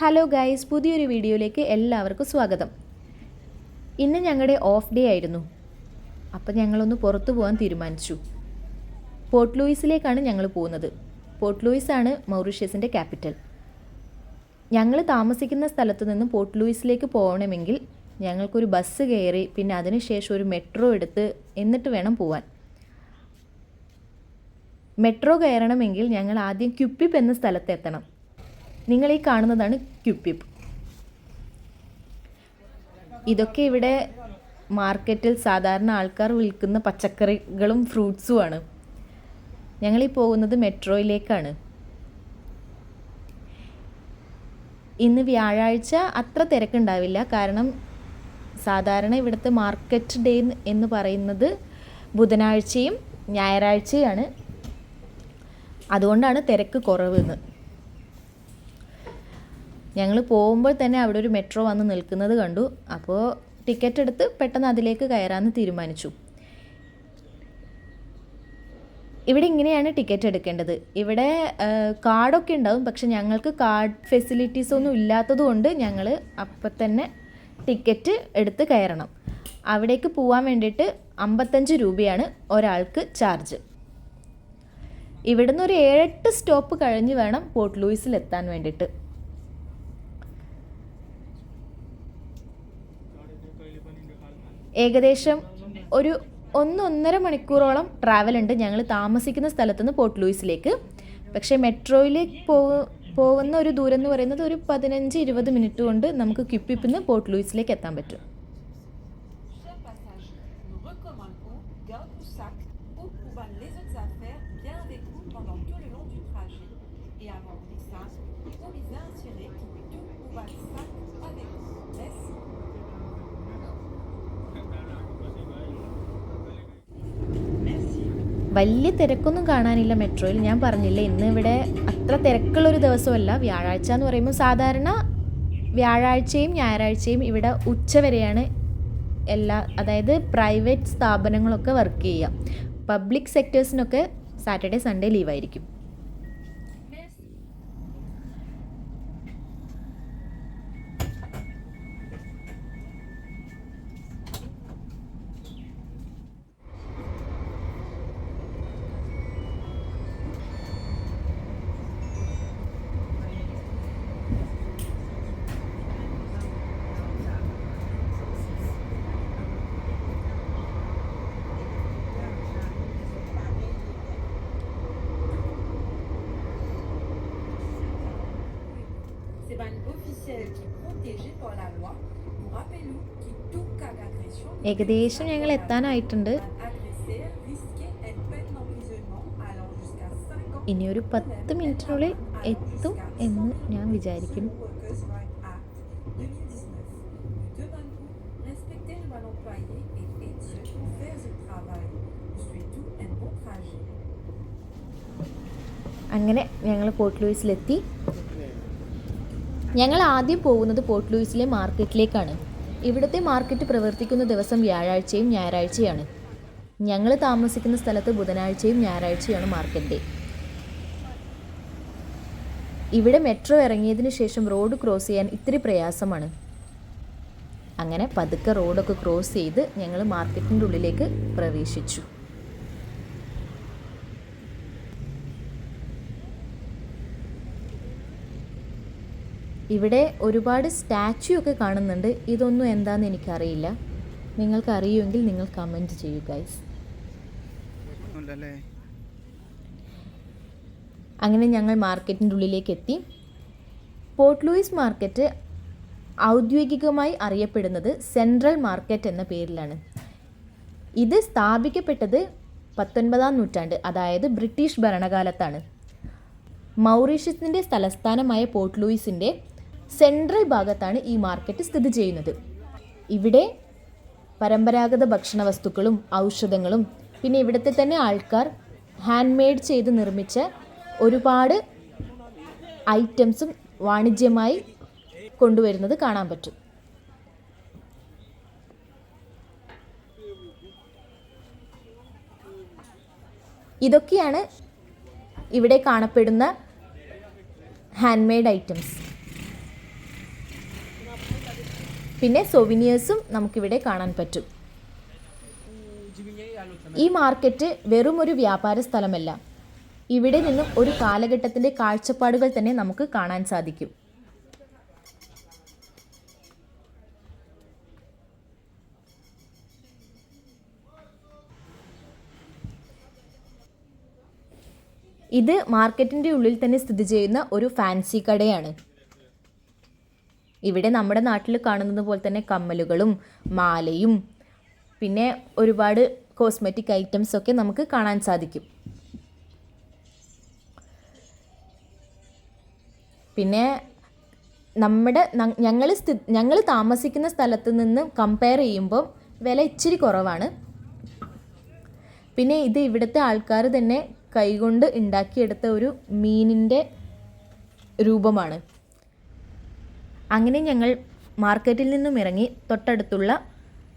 Hello guys പുതിയൊരു വീഡിയോയിലേക്ക് എല്ലാവർക്കും സ്വാഗതം. ഇന്ന് ഞങ്ങളുടെ ഓഫ് ഡേ ആയിരുന്നു. അപ്പം ഞങ്ങളൊന്ന് പുറത്തു പോകാൻ തീരുമാനിച്ചു. പോർട്ട് ലൂയിസിലേക്കാണ് ഞങ്ങൾ പോകുന്നത്. പോർട്ട് ലൂയിസ് ആണ് മൗറീഷ്യസിന്റെ ക്യാപിറ്റൽ. ഞങ്ങൾ താമസിക്കുന്ന സ്ഥലത്ത് നിന്ന് പോർട്ട് ലൂയിസിലേക്ക് പോകണമെങ്കിൽ ഞങ്ങൾക്കൊരു ബസ് കയറി പിന്നെ അതിനുശേഷം ഒരു മെട്രോ എടുത്ത് എന്നിട്ട് വേണം പോവാൻ. മെട്രോ കയറണമെങ്കിൽ ഞങ്ങൾ ആദ്യം ക്യുപ്പിപ്പ് എന്ന സ്ഥലത്ത് എത്തണം. നിങ്ങൾ ഈ കാണുന്നതാണ് ക്യുപ്പിപ്പ് ഇതൊക്കെ ഇവിടെ മാർക്കറ്റിൽ സാധാരണ ആൾക്കാർ വിൽക്കുന്ന പച്ചക്കറികളും ഫ്രൂട്ട്സുമാണ്. ഞങ്ങളീ പോകുന്നത് മെട്രോയിലേക്കാണ്. ഇന്ന് വ്യാഴാഴ്ച അത്ര തിരക്കുണ്ടാവില്ല. കാരണം സാധാരണ ഇവിടുത്തെ മാർക്കറ്റ് ഡേ എന്ന് പറയുന്നത് ബുധനാഴ്ചയും ഞായറാഴ്ചയാണ് അതുകൊണ്ടാണ് തിരക്ക് കുറവെന്ന്. ഞങ്ങൾ പോകുമ്പോൾ തന്നെ അവിടെ ഒരു മെട്രോ വന്ന് നിൽക്കുന്നത് കണ്ടു. അപ്പോൾ ടിക്കറ്റ് എടുത്ത് പെട്ടെന്ന് അതിലേക്ക് കയറാമെന്ന് തീരുമാനിച്ചു. ഇവിടെ ഇങ്ങനെയാണ് ടിക്കറ്റ് എടുക്കേണ്ടത്. ഇവിടെ കാർഡൊക്കെ ഉണ്ടാവും. പക്ഷെ ഞങ്ങൾക്ക് കാർഡ് ഫെസിലിറ്റീസ് ഒന്നും ഇല്ലാത്തത് കൊണ്ട് ഞങ്ങൾ അപ്പം തന്നെ ടിക്കറ്റ് എടുത്ത് കയറണം. അവിടേക്ക് പോകാൻ വേണ്ടിയിട്ട് അമ്പത്തഞ്ച് രൂപയാണ് ഒരാൾക്ക് ചാർജ്. ഇവിടുന്ന് ഒരു ഏഴെട്ട് സ്റ്റോപ്പ് കഴിഞ്ഞ് വേണം പോർട്ട് ലൂയിസിൽ എത്താൻ വേണ്ടിയിട്ട്. ഏകദേശം ഒരു ഒന്ന് ഒന്നര മണിക്കൂറോളം ട്രാവൽ ഉണ്ട്. ഞങ്ങൾ താമസിക്കുന്ന സ്ഥലത്ത് നിന്ന് പോർട്ട് ലൂയിസിലേക്ക്. പക്ഷേ മെട്രോയിലേക്ക് പോ പോകുന്ന ഒരു ദൂരം എന്ന് പറയുന്നത് ഒരു പതിനഞ്ച് ഇരുപത് മിനിറ്റ് കൊണ്ട് നമുക്ക് ക്യുപ്പിപ്പിന്ന് പോർട്ട് ലൂയിസിലേക്ക് എത്താൻ പറ്റും. വലിയ തിരക്കൊന്നും കാണാനില്ല മെട്രോയിൽ. ഞാൻ പറഞ്ഞില്ല ഇന്ന് ഇവിടെ അത്ര തിരക്കുള്ളൊരു ദിവസമല്ല. വ്യാഴാഴ്ച എന്ന് പറയുമ്പോൾ സാധാരണ വ്യാഴാഴ്ചയും ഞായറാഴ്ചയും ഇവിടെ ഉച്ച വരെയാണ് എല്ലാ അതായത് പ്രൈവറ്റ് സ്ഥാപനങ്ങളൊക്കെ വർക്ക് ചെയ്യുക. പബ്ലിക് സെക്ടേഴ്സിനൊക്കെ സാറ്റർഡേ സൺഡേ ലീവായിരിക്കും. ഏകദേശം ഞങ്ങൾ എത്താനായിട്ടുണ്ട്. ഇനി ഒരു പത്ത് മിനിറ്റിനുള്ളിൽ എത്തും എന്ന് ഞാൻ വിചാരിക്കുന്നു. അങ്ങനെ ഞങ്ങൾ പോർട്ട് ലൂയിസിലെത്തി. ഞങ്ങൾ ആദ്യം പോകുന്നത് പോർട്ട് ലൂയിസിലെ മാർക്കറ്റിലേക്കാണ്. ഇവിടുത്തെ മാർക്കറ്റ് പ്രവർത്തിക്കുന്ന ദിവസം വ്യാഴാഴ്ചയും ഞായറാഴ്ചയാണ്. ഞങ്ങൾ താമസിക്കുന്ന സ്ഥലത്ത് ബുധനാഴ്ചയും ഞായറാഴ്ചയാണ് മാർക്കറ്റ് ഡേ. ഇവിടെ മെട്രോ ഇറങ്ങിയതിന് ശേഷം റോഡ് ക്രോസ് ചെയ്യാൻ ഇത്തിരി പ്രയാസമാണ്. അങ്ങനെ പതുക്കെ റോഡൊക്കെ ക്രോസ് ചെയ്ത് ഞങ്ങൾ മാർക്കറ്റിന്റെ ഉള്ളിലേക്ക് പ്രവേശിച്ചു. ഇവിടെ ഒരുപാട് സ്റ്റാച്യു ഒക്കെ കാണുന്നുണ്ട്. ഇതൊന്നും എന്താണെന്ന് എനിക്കറിയില്ല. നിങ്ങൾക്ക് അറിയുമെങ്കിൽ നിങ്ങൾ കമന്റ് ചെയ്യൂ ഗൈസ്. അങ്ങനെ ഞങ്ങൾ മാർക്കറ്റിന്റെ ഉള്ളിലേക്ക് എത്തി പോർട്ട് ലൂയിസ് മാർക്കറ്റ് ഔദ്യോഗികമായി അറിയപ്പെടുന്നത് സെൻട്രൽ മാർക്കറ്റ് എന്ന പേരിലാണ്. ഇത് സ്ഥാപിക്കപ്പെട്ടത് പത്തൊൻപതാം നൂറ്റാണ്ട് അതായത് ബ്രിട്ടീഷ് ഭരണകാലത്താണ്. മൗറീഷ്യസിന്റെ തലസ്ഥാനമായ പോർട്ട് ലൂയിസിന്റെ സെൻട്രൽ ഭാഗത്താണ് ഈ മാർക്കറ്റ് സ്ഥിതി ചെയ്യുന്നത്. ഇവിടെ പരമ്പരാഗത ഭക്ഷണ വസ്തുക്കളും ഔഷധങ്ങളും പിന്നെ ഇവിടുത്തെ തന്നെ ആൾക്കാർ ഹാൻഡ് മെയ്ഡ് ചെയ്ത് നിർമ്മിച്ച ഒരുപാട് ഐറ്റംസും വാണിജ്യമായി കൊണ്ടുവരുന്നത് കാണാൻ പറ്റും. ഇതൊക്കെയാണ് ഇവിടെ കാണപ്പെടുന്ന ഹാൻഡ് മെയ്ഡ് ഐറ്റംസ് പിന്നെ സൊവിനിയേഴ്സും നമുക്കിവിടെ കാണാൻ പറ്റും. ഈ മാർക്കറ്റ് വെറും ഒരു വ്യാപാര സ്ഥലമല്ല. ഇവിടെ നിന്നും ഒരു കാലഘട്ടത്തിന്റെ കാഴ്ചപ്പാടുകൾ തന്നെ നമുക്ക് കാണാൻ സാധിക്കും. ഇത് മാർക്കറ്റിന്റെ ഉള്ളിൽ തന്നെ സ്ഥിതി ചെയ്യുന്ന ഒരു ഫാൻസി കടയാണ്. ഇവിടെ നമ്മുടെ നാട്ടിൽ കാണുന്നത് പോലെ തന്നെ കമ്മലുകളും മാലയും പിന്നെ ഒരുപാട് കോസ്മെറ്റിക് ഐറ്റംസ് ഒക്കെ നമുക്ക് കാണാൻ സാധിക്കും. പിന്നെ നമ്മുടെ ഞങ്ങൾ ഞങ്ങൾ താമസിക്കുന്ന സ്ഥലത്ത് നിന്ന് കമ്പയർ ചെയ്യുമ്പോൾ വില ഇച്ചിരി കുറവാണ്. പിന്നെ ഇത് ഇവിടുത്തെ ആൾക്കാർ തന്നെ കൈകൊണ്ട് ഉണ്ടാക്കിയെടുത്ത ഒരു മീനിന്റെ രൂപമാണ്. അങ്ങനെ ഞങ്ങൾ മാർക്കറ്റിൽ നിന്നും ഇറങ്ങി തൊട്ടടുത്തുള്ള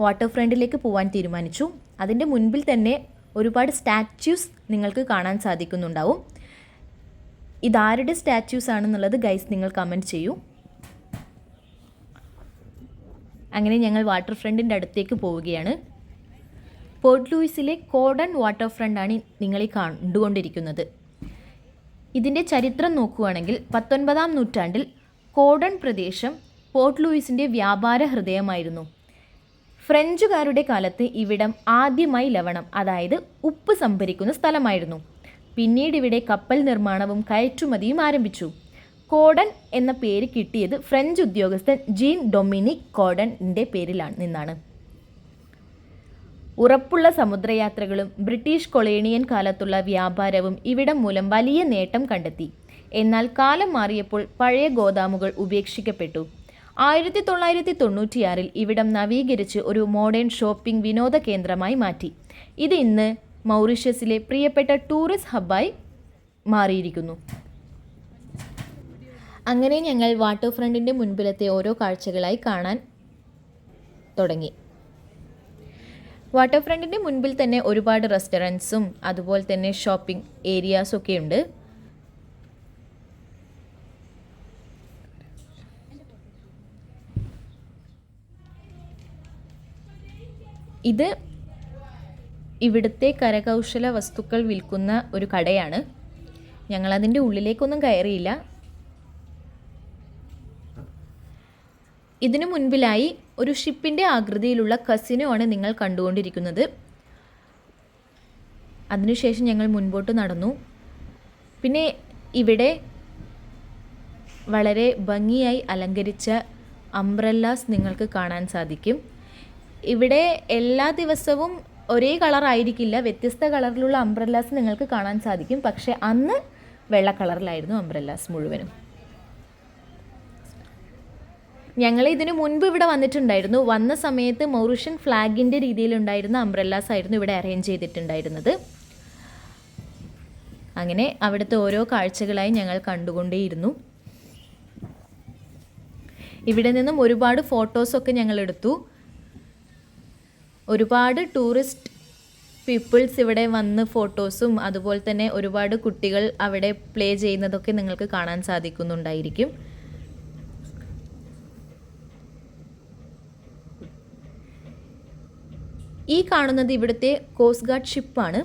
വാട്ടർ ഫ്രണ്ടിലേക്ക് പോകാൻ തീരുമാനിച്ചു. അതിന്റെ മുൻപിൽ തന്നെ ഒരുപാട് സ്റ്റാച്യൂസ് നിങ്ങൾക്ക് കാണാൻ സാധിക്കുന്നുണ്ടാവും. ഇതാരുടെ സ്റ്റാച്യൂസ് ആണെന്നുള്ളത് ഗൈസ് നിങ്ങൾ കമന്റ് ചെയ്യൂ. അങ്ങനെ ഞങ്ങൾ വാട്ടർ ഫ്രണ്ടിന്റെ അടുത്തേക്ക് പോവുകയാണ്. പോർട്ട് ലൂയിസിലെ കോഡൺ വാട്ടർ ഫ്രണ്ടാണ് നിങ്ങൾ ഈ കണ്ടുകൊണ്ടിരിക്കുന്നത്. ഇതിന്റെ ചരിത്രം നോക്കുകയാണെങ്കിൽ പത്തൊൻപതാം നൂറ്റാണ്ടിൽ കോഡൺ പ്രദേശം പോർട്ട് ലൂയിസിന്റെ വ്യാപാര ഹൃദയമായിരുന്നു. ഫ്രഞ്ചുകാരുടെ കാലത്ത് ഇവിടം ആദ്യമായി ലവണം അതായത് ഉപ്പ് സംഭരിക്കുന്ന സ്ഥലമായിരുന്നു. പിന്നീട് ഇവിടെ കപ്പൽ നിർമ്മാണവും കയറ്റുമതിയും ആരംഭിച്ചു. കോഡൻ എന്ന പേര് കിട്ടിയത് ഫ്രഞ്ച് ഉദ്യോഗസ്ഥൻ ജീൻ ഡൊമിനിക് കോഡന്റെ പേരിലാണ് നിന്നാണ്. ഉറപ്പുള്ള സമുദ്രയാത്രകളും ബ്രിട്ടീഷ് കൊളേണിയൻ കാലത്തുള്ള വ്യാപാരവും ഇവിടം മൂലം വലിയ നേട്ടം കണ്ടെത്തി. എന്നാൽ കാലം മാറിയപ്പോൾ പഴയ ഗോദാമുകൾ ഉപേക്ഷിക്കപ്പെട്ടു. ആയിരത്തി തൊള്ളായിരത്തി തൊണ്ണൂറ്റിയാറിൽ ഇവിടം നവീകരിച്ച് ഒരു മോഡേൺ ഷോപ്പിംഗ് വിനോദ കേന്ദ്രമായി മാറ്റി. ഇത് ഇന്ന് മൗറീഷ്യസിലെ പ്രിയപ്പെട്ട ടൂറിസ്റ്റ് ഹബ്ബായി മാറിയിരിക്കുന്നു. അങ്ങനെ ഞങ്ങൾ വാട്ടർ ഫ്രണ്ടിന്റെ മുൻപിലത്തെ ഓരോ കാഴ്ചകളായി കാണാൻ തുടങ്ങി. വാട്ടർ ഫ്രണ്ടിന്റെ മുൻപിൽ തന്നെ ഒരുപാട് റെസ്റ്റോറന്റ്സും അതുപോലെ തന്നെ ഷോപ്പിംഗ് ഏരിയാസൊക്കെ ഉണ്ട്. ഇത് ഇവിടുത്തെ കരകൗശല വസ്തുക്കൾ വിൽക്കുന്ന ഒരു കടയാണ്. ഞങ്ങളതിന്റെ ഉള്ളിലേക്കൊന്നും കയറിയില്ല. ഇതിനു മുൻപിലായി ഒരു ഷിപ്പിന്റെ ആകൃതിയിലുള്ള കസിനോ ആണ് നിങ്ങൾ കണ്ടുകൊണ്ടിരിക്കുന്നത്. അതിനുശേഷം ഞങ്ങൾ മുൻപോട്ട് നടന്നു. പിന്നെ ഇവിടെ വളരെ ഭംഗിയായി അലങ്കരിച്ച അംബ്രല്ലാസ് നിങ്ങൾക്ക് കാണാൻ സാധിക്കും. ഇവിടെ എല്ലാ ദിവസവും ഒരേ കളർ ആയിരിക്കില്ല. വ്യത്യസ്ത കളറിലുള്ള അംബ്രല്ലാസ് നിങ്ങൾക്ക് കാണാൻ സാധിക്കും. പക്ഷേ അന്ന് വെള്ള കളറിലായിരുന്നു അംബ്രല്ലാസ് മുഴുവനും. ഞങ്ങൾ ഇതിനു മുൻപ് ഇവിടെ വന്നിട്ടുണ്ടായിരുന്നു. വന്ന സമയത്ത് മൗറിഷ്യൻ ഫ്ലാഗിന്റെ രീതിയിലുണ്ടായിരുന്ന അംബ്രല്ലാസ് ആയിരുന്നു ഇവിടെ അറേഞ്ച് ചെയ്തിട്ടുണ്ടായിരുന്നത്. അങ്ങനെ അവിടുത്തെ ഓരോ കാഴ്ചകളായി ഞങ്ങൾ കണ്ടുകൊണ്ടേയിരുന്നു. ഇവിടെ നിന്നും ഒരുപാട് ഫോട്ടോസൊക്കെ ഞങ്ങൾ എടുത്തു. ഒരുപാട് ടൂറിസ്റ്റ് പീപ്പിൾസ് ഇവിടെ വന്ന് ഫോട്ടോസും അതുപോലെ തന്നെ ഒരുപാട് കുട്ടികൾ അവിടെ പ്ലേ ചെയ്യുന്നതൊക്കെ നിങ്ങൾക്ക് കാണാൻ സാധിക്കുന്നുണ്ടായിരിക്കും. ഈ കാണുന്നത് ഇവിടുത്തെ കോസ്റ്റ് ഗാർഡ് ഷിപ്പാണ്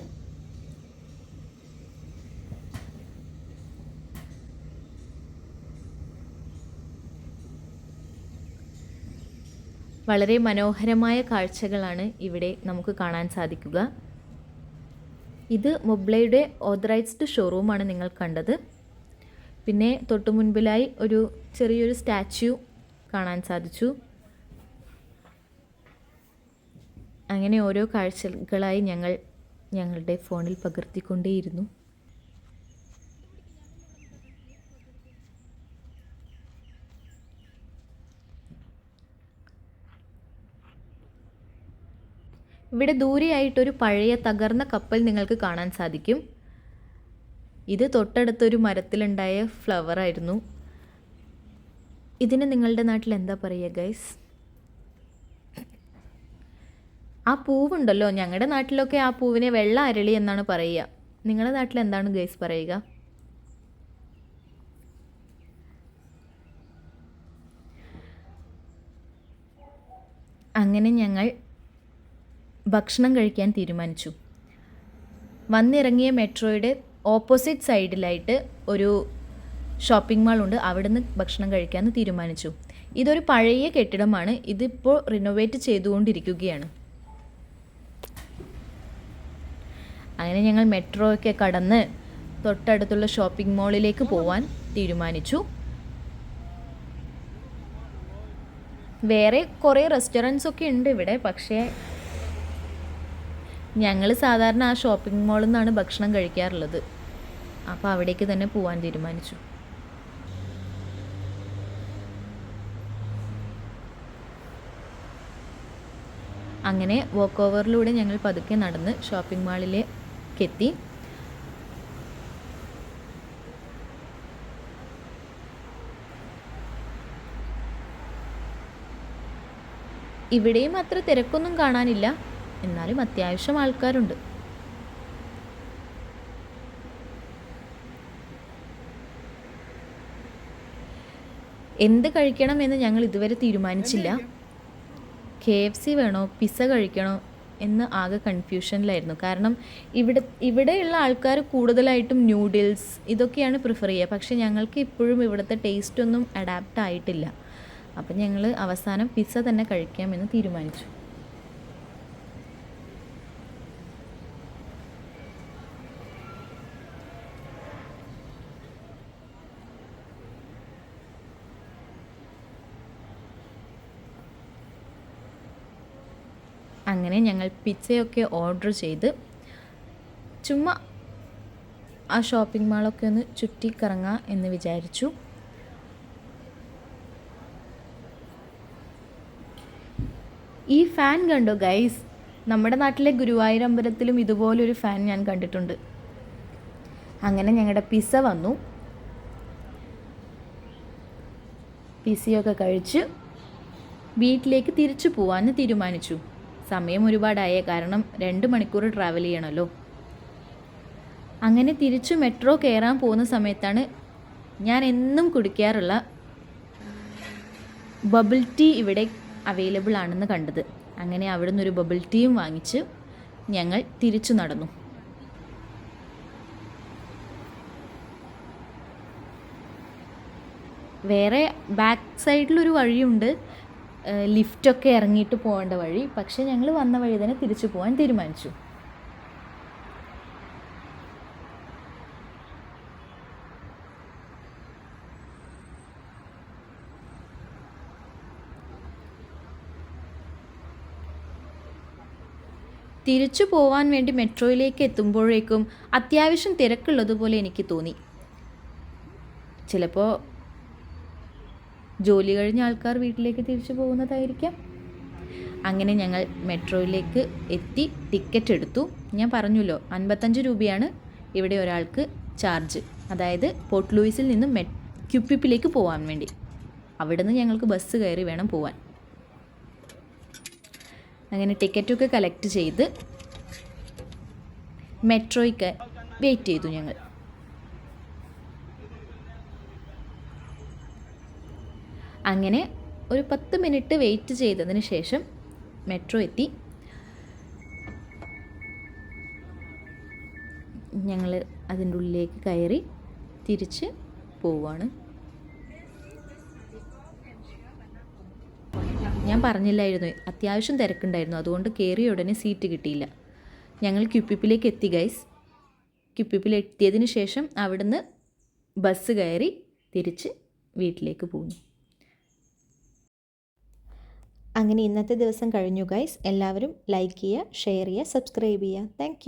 വളരെ മനോഹരമായ കാഴ്ചകളാണ് ഇവിടെ നമുക്ക് കാണാൻ സാധിക്കുക. ഇത് മൊബ്ലയുടെ ഓതറൈസ്ഡ് ഷോറൂമാണ് നിങ്ങൾ കണ്ടത്. പിന്നെ തൊട്ടു മുൻപിലായി ഒരു ചെറിയൊരു സ്റ്റാച്യു കാണാൻ സാധിച്ചു. അങ്ങനെ ഓരോ കാഴ്ചകളായി ഞങ്ങൾ ഞങ്ങളുടെ ഫോണിൽ പകർത്തിക്കൊണ്ടേയിരുന്നു. ഇവിടെ ദൂരെയായിട്ടൊരു പഴയ തകർന്ന കപ്പൽ നിങ്ങൾക്ക് കാണാൻ സാധിക്കും. ഇത് തൊട്ടടുത്തൊരു മരത്തിലുണ്ടായ ഫ്ലവർ ആയിരുന്നു. ഇതിന് നിങ്ങളുടെ നാട്ടിൽ എന്താ പറയുക ഗൈസ് ആ പൂവുണ്ടല്ലോ. ഞങ്ങളുടെ നാട്ടിലൊക്കെ ആ പൂവിനെ വെള്ള അരളി എന്നാണ് പറയുക. നിങ്ങളുടെ നാട്ടിൽ എന്താണ് ഗൈസ് പറയുക? അങ്ങനെ ഞങ്ങൾ ഭക്ഷണം കഴിക്കാൻ തീരുമാനിച്ചു. വന്നിറങ്ങിയ മെട്രോയുടെ ഓപ്പോസിറ്റ് സൈഡിലായിട്ട് ഒരു ഷോപ്പിംഗ് മാളുണ്ട് അവിടുന്ന് ഭക്ഷണം കഴിക്കാമെന്ന് തീരുമാനിച്ചു. ഇതൊരു പഴയ കെട്ടിടമാണ്. ഇതിപ്പോൾ റിനോവേറ്റ് ചെയ്തുകൊണ്ടിരിക്കുകയാണ്. അങ്ങനെ ഞങ്ങൾ മെട്രോ ഒക്കെ കടന്ന് തൊട്ടടുത്തുള്ള ഷോപ്പിംഗ് മാളിലേക്ക് പോവാൻ തീരുമാനിച്ചു. വേറെ കുറേ റെസ്റ്റോറന്റ്സ് ഒക്കെ ഉണ്ട് ഇവിടെ. പക്ഷേ ഞങ്ങൾ സാധാരണ ആ ഷോപ്പിംഗ് മാളിൽ നിന്നാണ് ഭക്ഷണം കഴിക്കാറുള്ളത്. അപ്പോൾ അവിടേക്ക് തന്നെ പോകാൻ തീരുമാനിച്ചു. അങ്ങനെ വോക്ക് ഓവറിലൂടെ ഞങ്ങൾ പതുക്കെ നടന്ന് ഷോപ്പിംഗ് മാളിലേക്ക് എത്തി. ഇവിടെയും അത്ര തിരക്കൊന്നും കാണാനില്ല. എന്നാലും അത്യാവശ്യം ആൾക്കാരുണ്ട്. എന്ത് കഴിക്കണം എന്ന് ഞങ്ങൾ ഇതുവരെ തീരുമാനിച്ചില്ല. കെ എഫ് സി വേണോ? പിസ്സ കഴിക്കണോ? എന്ന് ആകെ കൺഫ്യൂഷനിലായിരുന്നു. കാരണം ഇവിടെ ഇവിടെയുള്ള ആൾക്കാർ കൂടുതലായിട്ടും ന്യൂഡിൽസ് ഇതൊക്കെയാണ് പ്രിഫർ ചെയ്യുക. പക്ഷെ ഞങ്ങൾക്ക് ഇപ്പോഴും ഇവിടുത്തെ ടേസ്റ്റ് ഒന്നും അഡാപ്റ്റ് ആയിട്ടില്ല. അപ്പം ഞങ്ങൾ അവസാനം പിസ്സ തന്നെ കഴിക്കാമെന്ന് തീരുമാനിച്ചു. അങ്ങനെ ഞങ്ങൾ പിസ്സയൊക്കെ ഓർഡർ ചെയ്ത് ചുമ്മാ ആ ഷോപ്പിംഗ് മാളൊക്കെ ഒന്ന് ചുറ്റിക്കറങ്ങാം എന്ന് വിചാരിച്ചു. ഈ ഫാൻ കണ്ടോ ഗൈസ്? നമ്മുടെ നാട്ടിലെ ഗുരുവായൂർ അമ്പലത്തിലും ഇതുപോലൊരു ഫാൻ ഞാൻ കണ്ടിട്ടുണ്ട്. അങ്ങനെ ഞങ്ങളുടെ പിസ്സ വന്നു. പിസയൊക്കെ കഴിച്ച് വീട്ടിലേക്ക് തിരിച്ചു പോവാൻ തീരുമാനിച്ചു. സമയം ഒരുപാടായേ കാരണം രണ്ട് മണിക്കൂർ ട്രാവൽ ചെയ്യണമല്ലോ അങ്ങനെ തിരിച്ചു മെട്രോ കയറാൻ പോകുന്ന സമയത്താണ് ഞാൻ എന്നും കുടിക്കാറുള്ള ബബിൾ ടീ ഇവിടെ അവൈലബിൾ ആണെന്ന് കണ്ടത്. അങ്ങനെ അവിടെ നിന്നൊരു ബബിൾ ടീയും വാങ്ങിച്ച് ഞങ്ങൾ തിരിച്ചു നടന്നു. വേറെ ബാക്ക് സൈഡിലൊരു വഴിയുണ്ട്. ലിഫ്റ്റൊക്കെ ഇറങ്ങിയിട്ട് പോകേണ്ട വഴി. പക്ഷേ ഞങ്ങൾ വന്ന വഴി തന്നെ തിരിച്ചു പോകാൻ തീരുമാനിച്ചു. തിരിച്ചു പോവാൻ വേണ്ടി മെട്രോയിലേക്ക് എത്തുമ്പോഴേക്കും അത്യാവശ്യം തിരക്കുള്ളതുപോലെ എനിക്ക് തോന്നി. ചിലപ്പോൾ ജോലി കഴിഞ്ഞ ആൾക്കാർ വീട്ടിലേക്ക് തിരിച്ചു പോകുന്നതായിരിക്കാം. അങ്ങനെ ഞങ്ങൾ മെട്രോയിലേക്ക് എത്തി ടിക്കറ്റ് എടുത്തു. ഞാൻ പറഞ്ഞല്ലോ അൻപത്തഞ്ച് രൂപയാണ് ഇവിടെ ഒരാൾക്ക് ചാർജ്. അതായത് പോർട്ട് ലൂയിസിൽ നിന്ന് മെ ക്യുപ്പിപ്പിലേക്ക് പോകാൻ വേണ്ടി. അവിടെ നിന്ന് ഞങ്ങൾക്ക് ബസ് കയറി വേണം പോവാൻ. അങ്ങനെ ടിക്കറ്റൊക്കെ കളക്ട് ചെയ്ത് മെട്രോയ്ക്ക് വെയിറ്റ് ചെയ്തു ഞങ്ങൾ. അങ്ങനെ ഒരു പത്ത് മിനിറ്റ് വെയിറ്റ് ചെയ്തതിന് ശേഷം മെട്രോ എത്തി. ഞങ്ങൾ അതിന്റെ ഉള്ളിലേക്ക് കയറി തിരിച്ച് പോവാണ്. ഞാൻ പറഞ്ഞില്ലായിരുന്നു അത്യാവശ്യം തിരക്കുണ്ടായിരുന്നു അതുകൊണ്ട് കയറിയ ഉടനെ സീറ്റ് കിട്ടിയില്ല. ഞങ്ങൾ ക്യുപ്പിപ്പിലേക്ക് എത്തി ഗൈസ് ക്യുപ്പിപ്പിൽ എത്തിയതിന് ശേഷം അവിടുന്ന് ബസ് കയറി തിരിച്ച് വീട്ടിലേക്ക് പോകുന്നു അങ്ങനെ ഇന്നത്തെ ദിവസം കഴിഞ്ഞു ഗൈസ് എല്ലാവരും ലൈക്ക് ചെയ്യുക ഷെയർ ചെയ്യുക സബ്സ്ക്രൈബ് ചെയ്യുക. താങ്ക്